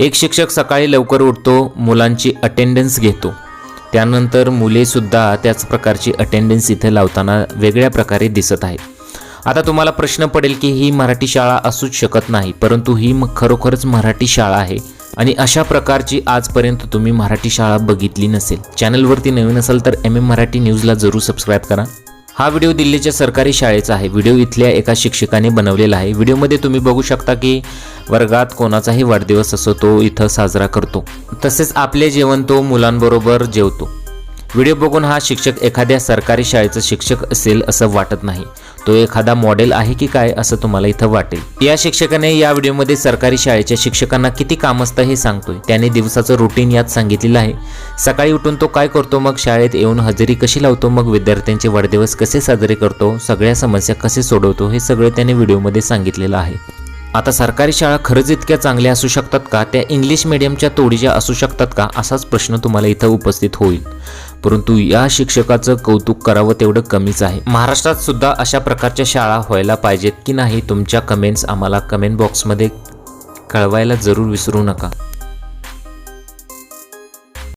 एक शिक्षक सकाळी लवकर उठतो मुलांची अटेंडन्स घेतो. त्यानंतर मुलेसुद्धा त्याच प्रकारची अटेंडन्स इथे लावताना वेगळ्या प्रकारे दिसत आहे आता तुम्हाला प्रश्न पडेल की ही मराठी शाळा असूच शकत नाही परंतु ही खरोखरच मराठी शाळा आहे आणि अशा प्रकारची आजपर्यंत तुम्ही मराठी शाळा बघितली नसेल. चॅनलवरती नवीन असाल तर एम एम मराठी न्यूजला जरूर सबस्क्राईब करा. हा व्हिडिओ दिल्लीच्या सरकारी शाळेचा आहे. व्हिडिओ इथल्या एका शिक्षकाने बनवलेला आहे. व्हिडिओमध्ये तुम्ही बघू शकता की वर्गात कोणाचाही वाढदिवस असो तो इथं साजरा करतो. तसेच आपले जेवण तो मुलांबरोबर जेवतो. व्हिडिओ बघून हा शिक्षक एखाद्या सरकारी शाळेचा शिक्षक असेल असं वाटत नाही. तो एखादा मॉडेल आहे की काय असं तुम्हाला इथं वाटेल? या शिक्षकाने या व्हिडिओमध्ये सरकारी शाळेच्या शिक्षकांना किती काम असतं हे सांगतोय. त्याने दिवसाचं रुटीन यात सांगितलेलं आहे. सकाळी उठून तो काय करतो? मग शाळेत येऊन हजेरी कशी लावतो? मग विद्यार्थ्यांचे वाढदिवस कसे साजरे करतो? सगळ्या समस्या कसे सोडवतो? हे सगळं त्याने व्हिडिओमध्ये सांगितलेलं आहे. आता सरकारी शाळा खरंच इतक्या चांगल्या असू शकतात का? त्या इंग्लिश मिडियमच्या तोडीच्या असू शकतात का? असाच प्रश्न तुम्हाला इथं उपस्थित होईल. परंतु या शिक्षकाचं कौतुक करावं तेवढं कमीच आहे. महाराष्ट्रात सुद्धा अशा प्रकारच्या शाळा व्हायला पाहिजेत की नाही? तुमच्या कमेंट्स आम्हाला कमेंट बॉक्समध्ये कळवायला जरूर विसरू नका.